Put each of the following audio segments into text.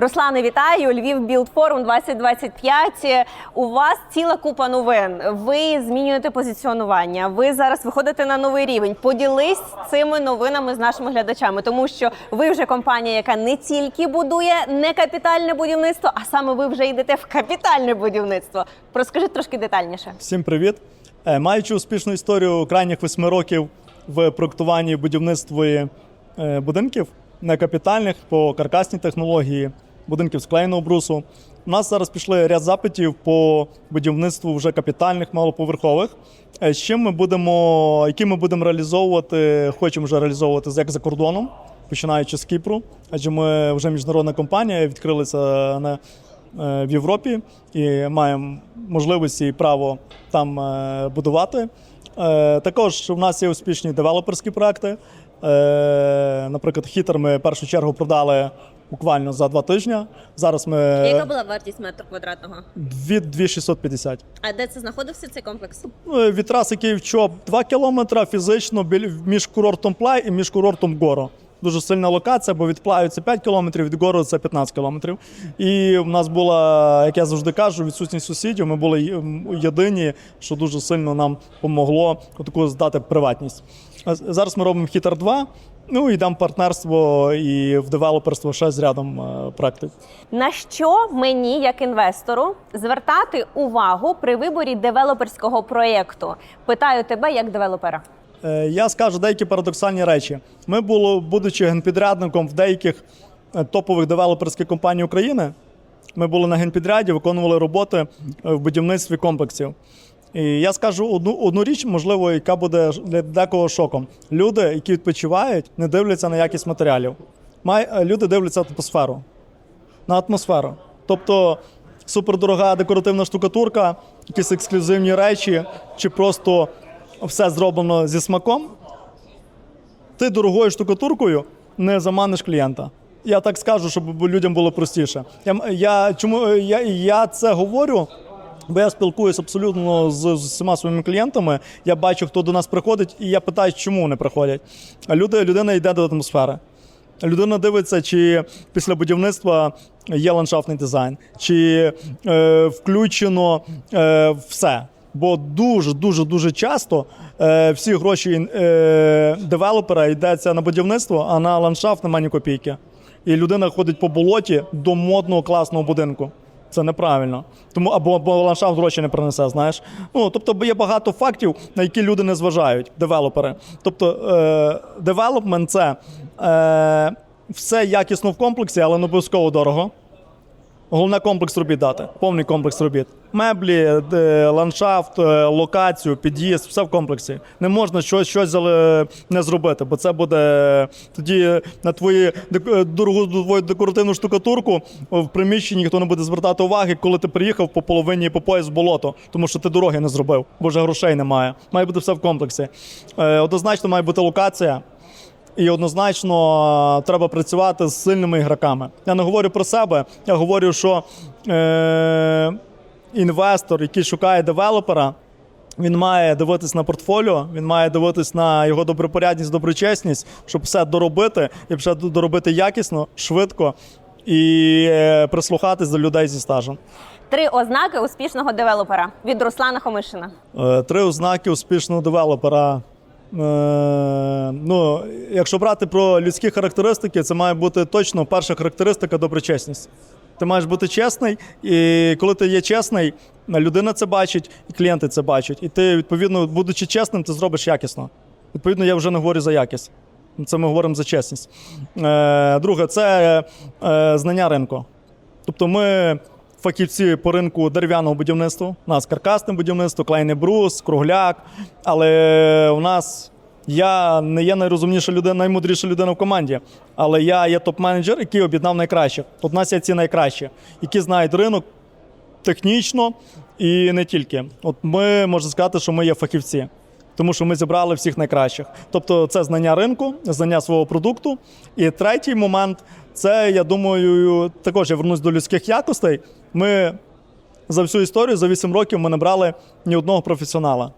Руслане, вітаю! Львів Білд Форум 2025. У вас ціла купа новин. Ви змінюєте позиціонування. Ви зараз виходите на новий рівень. Поділись цими новинами з нашими глядачами, тому що ви вже компанія, яка не тільки будує не капітальне будівництво, а саме ви вже йдете в капітальне будівництво. Розкажи трошки детальніше. Всім привіт! Е, Маючи успішну історію крайніх восьми років в проектуванні будівництві е, будинків некапітальних по каркасній технології, будинків склеєного брусу, у нас зараз пішли ряд запитів по будівництву вже капітальних малоповерхових. Е, З чим ми будемо, які ми будемо реалізовувати, хочемо вже реалізовувати як за кордоном, починаючи з Кіпру, адже ми вже міжнародна компанія, відкрилися на е, в Європі і маємо можливості і право там е, будувати. Е, Також у нас є успішні девелоперські проекти. Е, Наприклад, хітер ми в першу чергу продали буквально за два тижні. Зараз ми Яка була вартість метру квадратного? від 2650. А де це знаходився цей комплекс? Ну, Від траси Київ-Чоп 2 кілометри фізично біль- між курортом Плай і між курортом Горо. Дуже сильна локація, бо від Плаю це 5 кілометрів, від Гору це 15 кілометрів. І в нас була, як я завжди кажу, відсутність сусідів. Ми були й- єдині, що дуже сильно нам допомогло таку здати приватність. А з- Зараз ми робимо хітер 2. Ну і в партнерство і в девелоперство ще з рядом е, проєктів. На що мені, як інвестору, звертати увагу при виборі девелоперського проєкту? Питаю тебе як девелопера. Е, Я скажу деякі парадоксальні речі. Ми було, будучи генпідрядником в деяких е, топових девелоперських компаній України, ми були на генпідряді, виконували роботи в будівництві комплексів. І я скажу одну, одну річ, можливо, яка буде для декого шоком. Люди, які відпочивають, не дивляться на якість матеріалів. Май, е, люди дивляться атмосферу. На атмосферу. Тобто супердорога декоративна штукатурка, якісь ексклюзивні речі, чи просто все зроблено зі смаком, ти дорогою штукатуркою не заманиш клієнта. Я так скажу, щоб людям було простіше. Я, я, чому я, я це говорю? Бо я спілкуюся абсолютно з, усіма своїми клієнтами. Я бачу, хто до нас приходить, і я питаю, чому вони приходять. А люди, людина йде до атмосфери. Людина дивиться, чи після будівництва є ландшафтний дизайн, чи е, включено е, все. Бо дуже дуже дуже часто е, всі гроші е, девелопера йдеться на будівництво, а на ландшафт немає ні копійки. І людина ходить по болоті до модного класного будинку. Це неправильно. Тому або, або ландшафт гроші не принесе, знаєш. Ну тобто є багато фактів, на які люди не зважають, девелопери. Тобто, е, девелопмент це е, все якісно в комплексі, але не обов'язково дорого. Головне комплекс робіт дати, повний комплекс робіт. Меблі, ландшафт, е, локацію, під'їзд, все в комплексі. Не можна щось, щось не зробити, бо це буде тоді на е, дорогу твою декоративну штукатурку в приміщенні ніхто не буде звертати уваги, коли ти приїхав по половині по пояс болото, тому що ти дороги не зробив, бо вже грошей немає. Має бути все в комплексі. Е, Однозначно має бути локація. І однозначно е, треба працювати з сильними ігроками. Я не говорю про себе, я говорю, що е, інвестор, який шукає девелопера, він має дивитись на портфоліо, він має дивитись на його добропорядність, доброчесність, щоб все доробити і все доробити якісно, швидко і е, прислухатись до людей зі стажем. Три ознаки успішного девелопера від Руслана Хомишина. Е, Три ознаки успішного девелопера. Е, ну, якщо брати про людські характеристики, це має бути точно перша характеристика доброчесність. Ти маєш бути чесний, і коли ти є чесний, людина це бачить, і клієнти це бачать. І ти, відповідно, будучи чесним, ти зробиш якісно. Відповідно, я вже не говорю за якість. Це ми говоримо за чесність. Е, друге, це е, знання ринку. Тобто ми фахівці по ринку дерев'яного будівництва. У нас каркасне будівництво, клейний брус, кругляк. Але у нас я не є найрозумніша людина, наймудріша людина в команді. Але я є топ-менеджер, який об'єднав найкращих. От у нас є ці найкращі, які знають ринок технічно і не тільки. От ми можна сказати, що ми є фахівці. Тому що ми зібрали всіх найкращих. Тобто це знання ринку, знання свого продукту. І третій момент це, я думаю, також я вернусь до людських якостей. Ми за всю історію, за 8 років, ми не брали ні одного професіонала.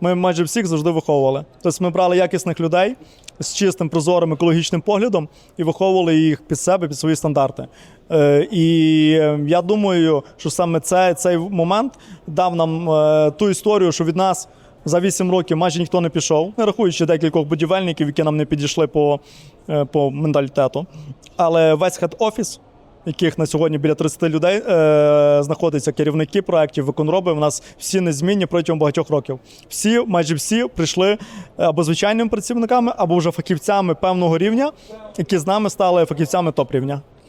ми майже всіх завжди виховували. Тобто ми брали якісних людей з чистим, прозорим екологічним поглядом і виховували їх під себе, під свої стандарти. Е, І е, я думаю, що саме це, цей момент дав нам е, ту історію, що від нас. За 8 років майже ніхто не пішов, не рахуючи декількох будівельників, які нам не підійшли по, е, по менталітету. Але весь хед-офіс, яких на сьогодні біля 30 людей е, знаходяться керівники проєктів, виконроби, у нас всі незмінні протягом багатьох років. Всі, майже всі прийшли або звичайними працівниками, або вже фахівцями певного рівня, які з нами стали фахівцями топ-рівня.